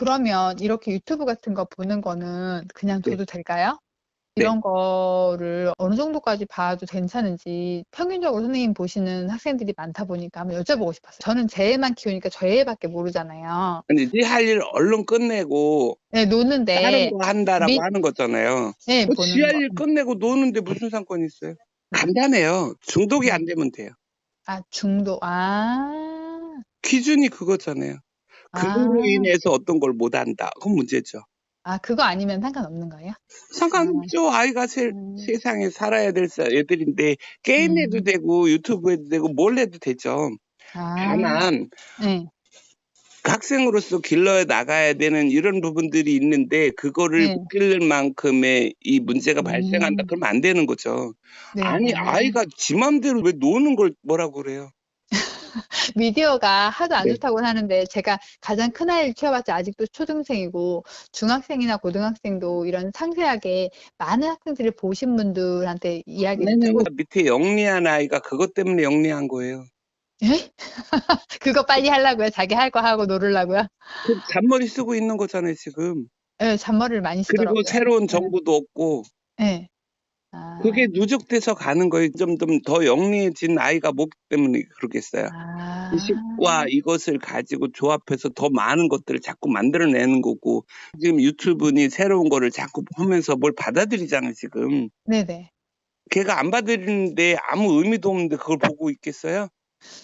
그러면 이렇게 유튜브 같은 거 보는 거는 그냥 네. 둬도 될까요? 네. 이런 거를 어느 정도까지 봐도 괜찮은지 평균적으로 선생님 보시는 학생들이 많다 보니까 한번 여쭤보고 싶었어요. 저는 제 애만 키우니까 저희 애밖에 모르잖아요. 근데 네 할 일 얼른 끝내고 네, 노는데 다른 거 한다라고 미- 하는 거잖아요. 네, 뭐 보는 지할 거. 일 끝내고 노는데 무슨 상관이 있어요? 간단해요. 중독이 안 되면 돼요. 아, 중독. 아. 기준이 그거잖아요. 그걸로 아. 인해서 어떤 걸 못 한다. 그건 문제죠. 아, 그거 아니면 상관없는 거예요? 상관없죠. 아이가 세, 음. 세상에 살아야 될 사- 애들인데 게임 해도 음. 되고 유튜브 해도 되고 뭘 해도 되죠. 아. 다만 네. 학생으로서 길러 나가야 되는 이런 부분들이 있는데 그거를 네. 묶일 만큼의 이 문제가 발생한다. 음. 그러면 안 되는 거죠. 네. 아니 아. 아이가 지 맘대로 왜 노는 걸 뭐라고 그래요? 미디어가 하도 안 네. 좋다고 하는데 제가 가장 큰 아이를 키워봤자 아직도 초등생이고 중학생이나 고등학생도 이런 상세하게 많은 학생들을 보신 분들한테 이야기를 듣고 밑에 영리한 아이가 그것 때문에 영리한 거예요. 예? 그거 빨리 하려고요? 자기 할 거 하고 놀으려고요? 그 잔머리 쓰고 있는 거잖아요 지금. 예, 잔머리를 많이 쓰더라고요. 그리고 새로운 네. 정보도 없고 예. 아. 그게 누적돼서 가는 거예요. 좀더 영리해진 아이가 뭐기 때문에 그러겠어요. 아. 지식과 이것을 가지고 조합해서 더 많은 것들을 자꾸 만들어내는 거고 지금 유튜브니 새로운 거를 자꾸 보면서 뭘 받아들이잖아요 지금. 네네. 걔가 안 받아들이는데 아무 의미도 없는데 그걸 보고 있겠어요?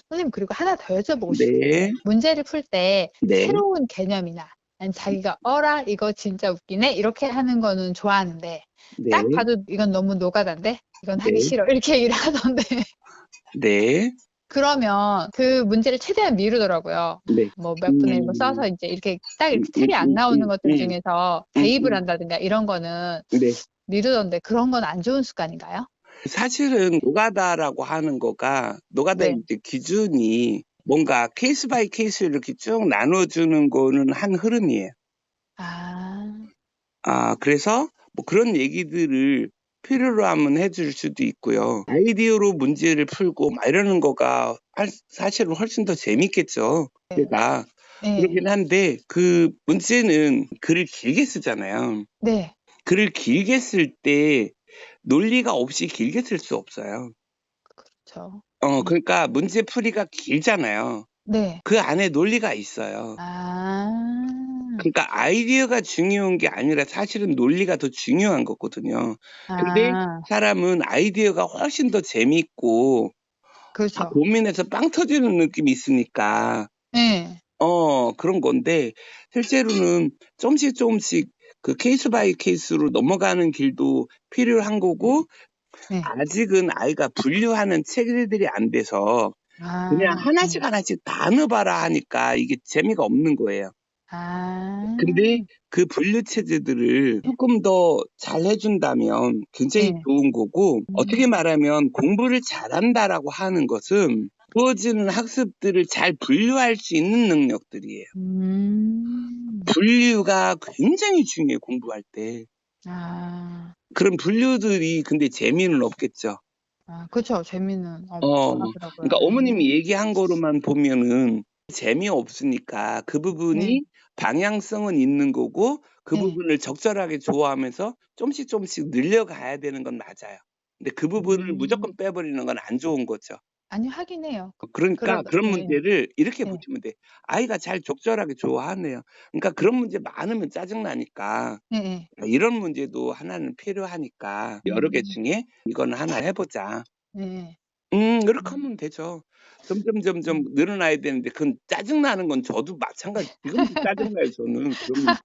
선생님 그리고 하나 더 여쭤보고 싶어요. 네. 문제를 풀 때 네. 새로운 개념이나 아니 자기가 어라 이거 진짜 웃기네 이렇게 하는 거는 좋아하는데 네. 딱 봐도 이건 너무 노가다인데 이건 하기 네. 싫어 이렇게 얘기를 하던데 네. 그러면 그 문제를 최대한 미루더라고요. 네. 뭐 몇 분의 뭐 음. 써서 이제 이렇게 딱 이렇게 음, 안 음, 나오는 음, 것들 음. 중에서 음, 대입을 음. 한다든가 이런 거는 네. 미루던데 그런 건 안 좋은 습관인가요? 사실은 노가다라고 하는 거가 노가다 네. 기준이 뭔가 케이스 바이 케이스를 이렇게 쭉 나눠주는 거는 한 흐름이에요. 아, 아, 그래서 뭐 그런 얘기들을 필요로 하면 해줄 수도 있고요. 아이디어로 문제를 풀고 막 이러는 거가 할- 사실은 훨씬 더 재밌겠죠. 네. 제가 네. 그렇긴 한데 그 문제는 글을 길게 쓰잖아요. 네. 글을 길게 쓸 때 논리가 없이 길게 쓸 수 없어요. 그렇죠. 어, 그러니까 문제 풀이가 길잖아요. 네. 그 안에 논리가 있어요. 아, 그러니까 아이디어가 중요한 게 아니라 사실은 논리가 더 중요한 거거든요. 근데 아, 사람은 아이디어가 훨씬 더 재밌고 그렇죠. 아, 고민해서 빵 터지는 느낌이 있으니까 네. 어 그런 건데 실제로는 조금씩 조금씩 그 케이스 바이 케이스로 넘어가는 길도 필요한 거고 네. 아직은 아이가 분류하는 체계들이 안 돼서 아, 그냥 하나씩 하나씩 다 넣어봐라 하니까 이게 재미가 없는 거예요. 아, 근데 그 분류 체제들을 조금 더 잘 해준다면 굉장히 네. 좋은 거고 음. 어떻게 말하면 공부를 잘한다라고 하는 것은 주어지는 학습들을 잘 분류할 수 있는 능력들이에요. 음, 분류가 굉장히 중요해요, 공부할 때. 아, 그런 분류들이 근데 재미는 없겠죠. 아, 그렇죠. 재미는 없, 어, 하더라고요. 그러니까 어머님이 얘기한 거로만 보면은 재미없으니까 그 부분이 네. 방향성은 있는 거고 그 네. 부분을 적절하게 좋아하면서 조금씩 조금씩 늘려가야 되는 건 맞아요. 근데 그 부분을 음. 무조건 빼버리는 건 안 좋은 거죠. 아니 하긴 해요. 그러니까 그러다- 그런 네. 문제를 이렇게 네. 보시면 돼. 아이가 잘 적절하게 좋아하네요. 그러니까 그런 문제 많으면 짜증나니까 네, 네. 이런 문제도 하나는 필요하니까 여러 개 음. 중에 이거는 하나 해보자. 네. 음, 그렇게 하면 되죠. 점점 점점 늘어나야 되는데 그건 짜증나는 건 저도 마찬가지. 지금도 짜증나요 저는.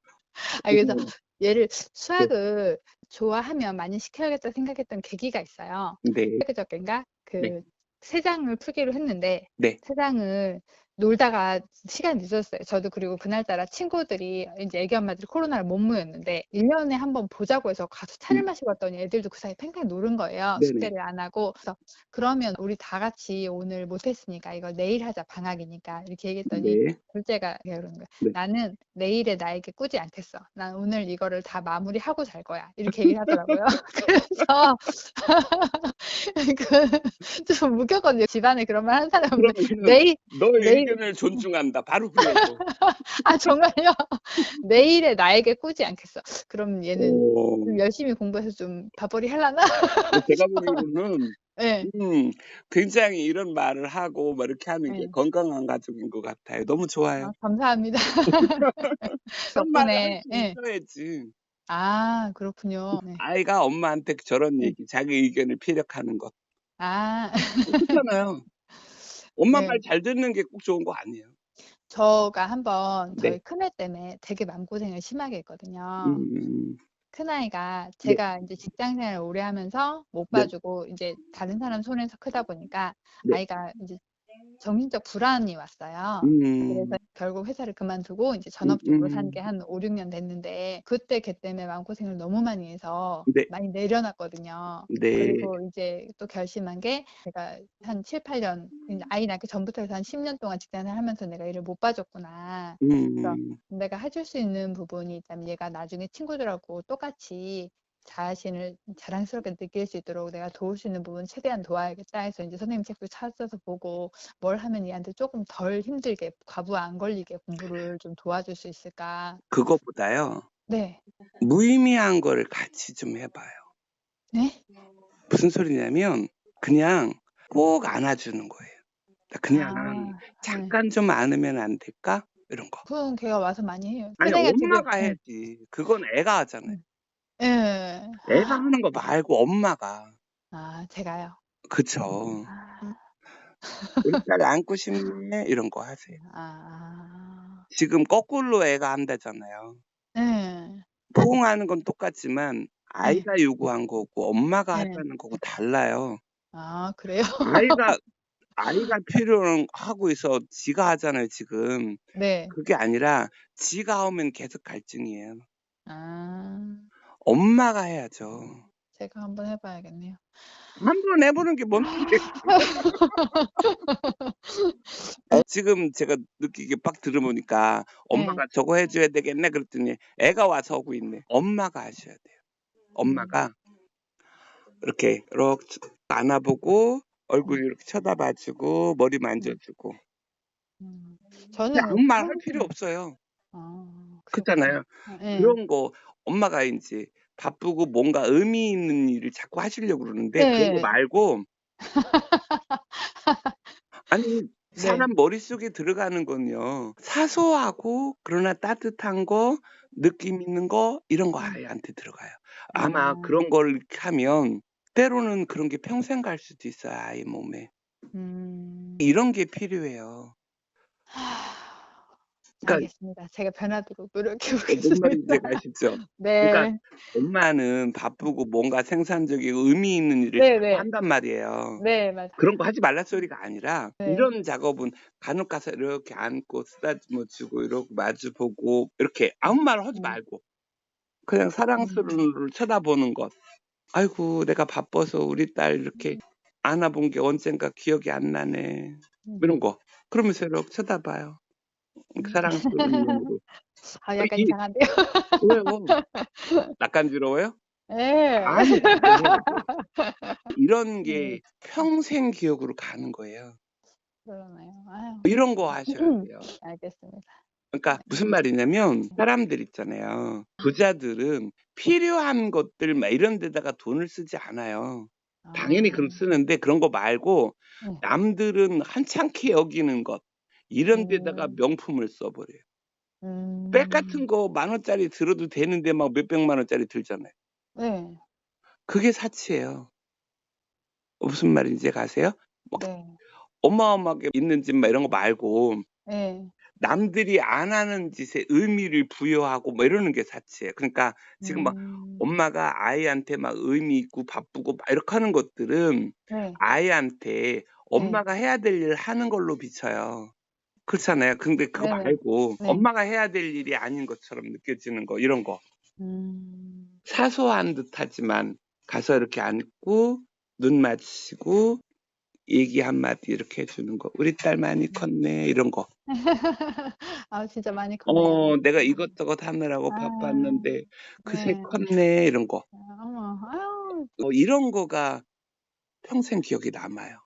아, 그래서 그거- 얘를 수학을 좋아하면 많이 시켜야겠다 생각했던 계기가 있어요. 네, 그저께인가 그 네. 세 장을 풀기로 했는데 네. 세 장을 놀다가 시간이 늦었어요. 저도 그리고 그날따라 친구들이 이제 애기 엄마들이 코로나를 못 모였는데 1년에 한 번 보자고 해서 가서 차를 음. 마시고 왔더니 애들도 그 사이에 팽팽 노른 거예요. 네네. 숙제를 안 하고. 그래서 그러면 우리 다 같이 오늘 못 했으니까 이거 내일 하자 방학이니까 이렇게 얘기했더니 네. 둘째가 그러는 거야. 네. 나는 내일에 나에게 꾸지 않겠어. 난 오늘 이거를 다 마무리하고 잘 거야. 이렇게 얘기를 하더라고요. 그래서 그좀 웃겼거든요. 집안에 그런 말 하는 사람은 내일 내일- 의견을 존중한다. 바로 그래요. 아 정말요? 내일의 나에게 꾸지 않겠어. 그럼 얘는 오. 좀 열심히 공부해서 좀 밥벌이 하려나? 제가 보기로는 예. 음 굉장히 이런 말을 하고 막 이렇게 하는 게 네. 건강한 가족인 것 같아요. 너무 좋아요. 아 감사합니다. 덕분에 수 예. 있어야지. 아 그렇군요. 네. 아이가 엄마한테 저런 네. 얘기, 자기 의견을 피력하는 것. 아. 그렇잖아요. 엄마 네. 말잘 듣는 게 꼭 좋은 거 아니에요. 저가 한번 네. 저희 큰애 때문에 되게 마음고생을 심하게 했거든요. 음. 큰아이가 네. 제가 인제 직장 생활을 오래 하면서 못 네. 봐주고 인제 다른 사람 손에서 크다 보니까 네. 아이가 인제 정신적 불안이 왔어요. 음. 그래서 결국 회사를 그만두고 음 전업주부로 산 음. 게한 5-6년 됐는데 그때 걔 때문에 마음고생을 너무 많이 해서 네. 많이 내려놨거든요. 네. 그리고 이제 또 결심한 게 제가 한 7-8년 인제 아이 낳기 전부터 해서 한 10년 동안 직장을 하면서 '내가 얘를 못 봐줬구나.' 그래서 음. '내가 해줄 수 있는 부분이 있다면 얘가 나중에 친구들하고 똑같이 자신을 자랑스럽게 느낄 수 있도록 내가 도울 수 있는 부분 최대한 도와야겠다.' 해서 인제 선생님 책도 찾아서 보고 '뭘 하면 얘한테 쪼끔 덜 힘들게 과부하 안 걸리게 공부를 좀 도와줄 수 있을까.' 그거보다요. 네. 무의미한 거를 같이 좀 해 봐요. 네? 무슨 소리냐면 그냥 꼭 안아주는 거예요. 그냥 아 네. "잠깐 좀 안으면 안 될까?" 이런 거. 그건 걔가 와서 많이 해요. 아니 엄마가 예. 해야지. 그건 애가 하잖아요. 음. 예. 애가 하는 거 말고 엄마가. 아 제가요? 그쵸. 아. "우리 딸 안고 싶네." 이런 거 하세요. 아. 지금 거꾸로 애가 한다잖아요. 예. 포옹하는 건 똑같지만 네. 아이가 요구한 거고 엄마가 네. 하자는 거고 달라요. 아 그래요? 아이가 아이가 필요로 하고 있어 지가 하잖아요 지금. 네. 그게 아니라 지가 하면 계속 갈증이에요. 아. 엄마가 해야죠. 제가 한번 해 봐야겠네요. 한번 해 보는 게뭔어 지금 제가 느끼기에 빡 들어보니까 네. "엄마가 저거 해 줘야 되겠네." 그랬더니 애가 와서 하고 있네. 엄마가 하셔야 돼요. 엄마가 음. 이렇게 이렇게 안아 보고 얼굴 음. 이렇게 쳐다봐 주고 머리 음. 만져 주고. 음. 저는 아무 말 할 필요 없어요. 아 그렇잖아요. 예. 그런 거 엄마가 인제 바쁘고 뭔가 의미 있는 일을 자꾸 하시려고 그러는데 그런 거 네. 말고 아니 네. 사람 머릿속에 들어가는 건요. 사소하고 그러나 따뜻한 거, 느낌 있는 거 이런 거 음. 아이한테 들어가요. 아마 아. 그런 걸 이렇게 하면 때로는 그런 게 평생 갈 수도 있어요 아이 몸에. 음. 이런 게 필요해요. 그러니까 알겠습니다. 제가 변하도록 노력해 어뭔 보겠습니다. 말인지 아시죠? 그러니까 네. 엄마는 바쁘고 뭔가 생산적이고 의미 있는 일을 네네. 자꾸 한단 말이에요. 네 맞아요. 그런 거 하지 말란 소리가 아니라 네. 이런 작업은 간혹 가서 이렇게 안고 쓰다듬어 주고 이러고 마주 보고 이렇게 아무 말 하지 음. 말고 그냥 사랑스러운 음. 눈으로 쳐다보는 것. "아이고 내가 바빠서 우리 딸 이렇게 안아 본 게 언젠가 기억이 안 나네." 음. 이런 거. 그러면서 이렇게 쳐다봐요. 음. 사랑스러운. 아어 약간 이 이상한데요. 왜요? 낯간지러워요? 예. 아니. 이런 네. 게 평생 기억으로 가는 거예요. 그러나요? 아유. 이런 거 하셔야 돼요. 알겠습니다. 그러니까 무슨 말이냐면 사람들 있잖아요. 부자들은 필요한 것들 막 이런 데다가 돈을 쓰지 않아요. 당연히 그럼 아. 쓰는데 그런 거 말고 네. 남들은 한창케 여기는 것 이런 데다가 음. 명품을 써 버려요. 백 같은 음. 거만 원짜리 들어도 되는데 막 몇백만 원짜리 들잖아요. 네. 그게 사치예요. 무슨 말인지 아세요? 막 네. 어마어마하게 있는 집막 이런 거 말고 예. 남들이 안 하는 짓에 의미를 부여하고 뭐 이러는 게 사치예요. 그러니까 지금 막 음. 엄마가 아이한테 막 의미 있고 바쁘고 막 이렇게 하는 것들은 네. 아이한테 네. 엄마가 해야 될 일을 하는 걸로 비춰요. 그렇잖아요. 근데 그거 네네. 말고 네. 엄마가 해야 될 일이 아닌 것처럼 느껴지는 거 이런 거. 음. 사소한 듯하지만 가서 이렇게 앉고 눈 마주치고 얘기 한마디 이렇게 해 주는 거. "우리 딸 많이 음. 컸네." 이런 거. 아 진짜 많이 컸네요. "어 내가 이것저것 하느라고 아. 바빴는데 그새 네. 컸네." 이런 거. 아 어머. 아유. 어 이런 거가 평생 기억에 남아요.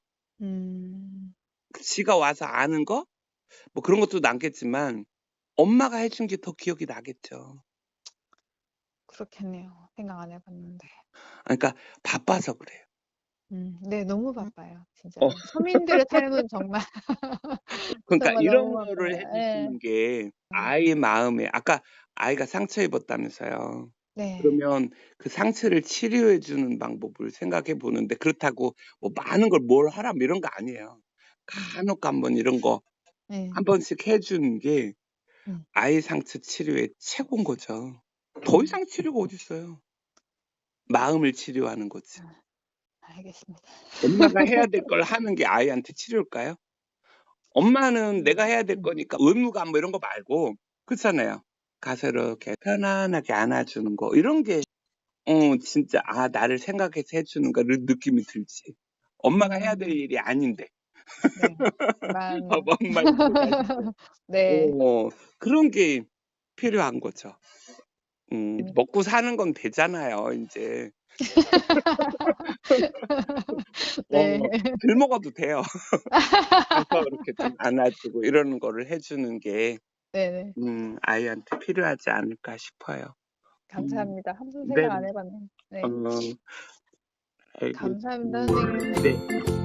음. 지가 와서 아는 거 뭐 그런 것도 남겠지만 엄마가 해준 게 더 기억이 나겠죠. 그렇겠네요. 생각 안 해 봤는데. 그러니까 바빠서 그래요. 음 네. 너무 바빠요. 어. 진짜로. 서민들의 삶은 정말 그러니까 정말 이런 너무 거를 바빠요. 예. 주시는 게 음. 아이의 마음에 아까 아이가 상처 입었다면서요. 네. 그러면 그 상처를 치료해 주는 방법을 생각해 보는데 그렇다고 뭐 많은 걸 뭘 하라 뭐 이런 거 아니에요. 간혹 한번 이런 거 네. 한 번씩 해 주는 게 음. 아이 상처 치료의 최고인 거죠. 더 음. 이상 치료가 어딨어요. 마음을 치료하는 거지. 알겠습니다. 엄마가 해야 될 걸 하는 게 아이한테 치료일까요? 엄마는 내가 해야 될 음. 거니까 의무감 뭐 이런 거 말고 그렇잖아요. 가서 이렇게 편안하게 안아주는 거 이런 게 어 진짜 '아 나를 생각해서 해 주는가.' 이런 느낌이 들지. 엄마가 해야 될 음. 일이 아닌데. 네. 어 엄마 입장에서. 네. 어 그런 게 필요한 거죠. 음 음. 먹고 사는 건 되잖아요 인제. 네. 어 덜 먹어도 돼요. 가서 이렇게 좀 안아주고 이러는 거를 해 주는 게 네네. 음 아이한테 필요하지 않을까 싶어요. 음. 감사합니다. 한 번도 네. 생각 안해 봤네요. 네. 어. 감사합니다 음 선생님. 네.